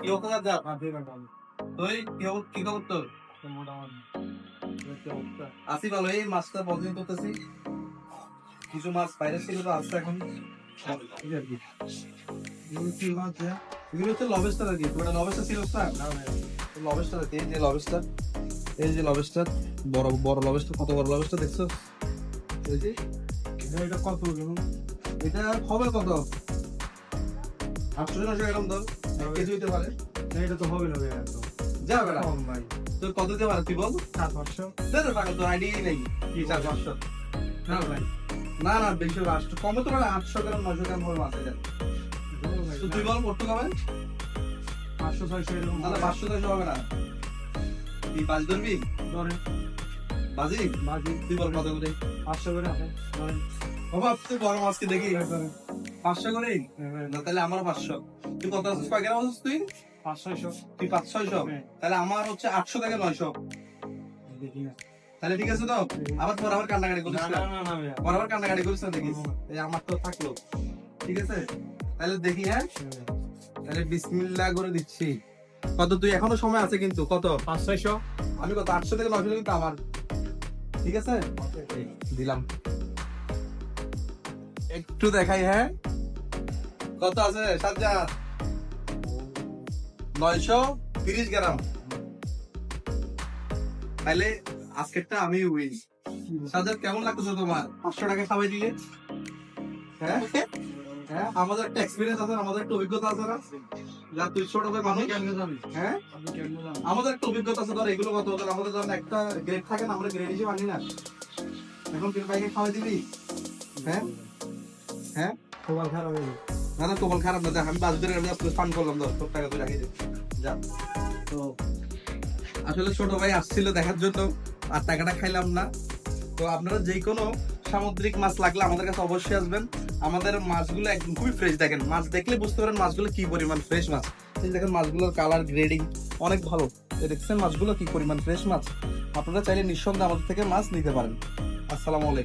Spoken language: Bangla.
কি অবস্থা যা তুই কি খবর তোর? আসি ভালো এই মাছটা বদিন করতেছি। কিছু মাছ বাইরে ছিল তো আসছে এখন। এগুলো হচ্ছে লবেস্টার আর কি। ওটা লবেস্টার ছিল না? লবেস্টার এই যে লবেস্টার। এই যে লবেস্টার বড় বড় লবেস্টার কত বড় লবেস্টার দেখছ? এই যে এটা কত এটা হবে কত? আটশো নশো এরকম দাও এক কেজি হইতে পারে। এটা তো হবে না ভাই এত যা বেড়া কম ভাই। তোর কত দিতে পারে তুই বল। সাত পাঁচশো। পাগল তোর আইডিয়াই নেই। কি চার পাঁচশো? না ভাই। না না বেশি আটশো। কমে তো মানে আটশো গ্রাম নশো গ্রাম হবে মাছ এটা তো তুই বল কত কমে পাঁচশো ছয়শো এরকম তাহলে পাঁচশো ছয়শো হবে না। তুই পাঁচ ধরবি? ধরেন বাজি বাকি তুই বল কত করে পাঁচশো করে ধরেন। বাবা তুই বড় মাছকে দেখি? ধরেন। পাঁচশো করেই না তাহলে আমারও পাঁচশো। তুই কত আছিস? আছিস তুই? পাঁচ ছয়শো। তুই পাঁচ ছয়শো? হ্যাঁ। তাহলে আমার হচ্ছে আটশো থেকে নয়শো। তাহলে ঠিক আছে তো? আবার তোর আবার কান্নাকাটি করিস না? আবার কান্নাকাটি করিস না দেখিস এই আমার তো থাকল। ঠিক আছে? তাহলে দেখি হ্যাঁ? তাহলে বিসমিল্লাহ করে দিচ্ছি। কত? তুই এখনও সময় আছে কিন্তু কত? পাঁচ ছয়শো। আমি কত? আটশো থেকে নয়শো কিন্তু আমার। ঠিক আছে? দিলাম। একটু দেখাই হ্যাঁ? কত আছে সাজ্জাদ? নয়শো তিরিশ গ্রাম। তাহলে আজকেরটা আমি উইন সাজ্জাদ কেমন লাগতেছে তোমার? পাঁচশো টাকা খাওয়াই দিলে? হ্যাঁ? হ্যাঁ? আমাদের একটা এক্সপিরিয়েন্স আছে আমাদের একটা অভিজ্ঞতা আছে না? যা তুই ছোট ভাই মানুষ। কেমনে হ্যাঁ? আমাদের একটা অভিজ্ঞতা আছে ধর এগুলো কত? ধর আমাদের ধর একটা গ্রেড থাকে না আমরা গ্রেড হিসেবে আনি না। এখন তুই ভাইকে খাওয়াই দিবি? হ্যাঁ? হ্যাঁ? খবর খারাপ হয়ে। না না তোমার খারাপ না দেখ আমি বাস ধরে আমি ফান করলাম ধর তোর টাকা তুই রাখি দে। যা। তো আসলে ছোট ভাই আসছিল দেখার জন্য আর টাকাটা খাইলাম না। তো আপনারা যে কোনো সামুদ্রিক মাছ লাগলে আমাদের কাছে অবশ্যই আসবেন। আমাদের মাছগুলো একদম খুবই ফ্রেশ দেখেন, মাছ দেখলে বুঝতে পারেন মাছগুলো কি পরিমাণ ফ্রেশ মাছ। দেখেন মাছগুলোর কালার গ্রেডিং অনেক ভালো। দেখছেন মাছগুলো কি পরিমাণ ফ্রেশ মাছ। আপনারা চাইলে নিঃসন্দেহে আমাদের থেকে মাছ নিতে পারেন। আসসালামু আলাইকুম।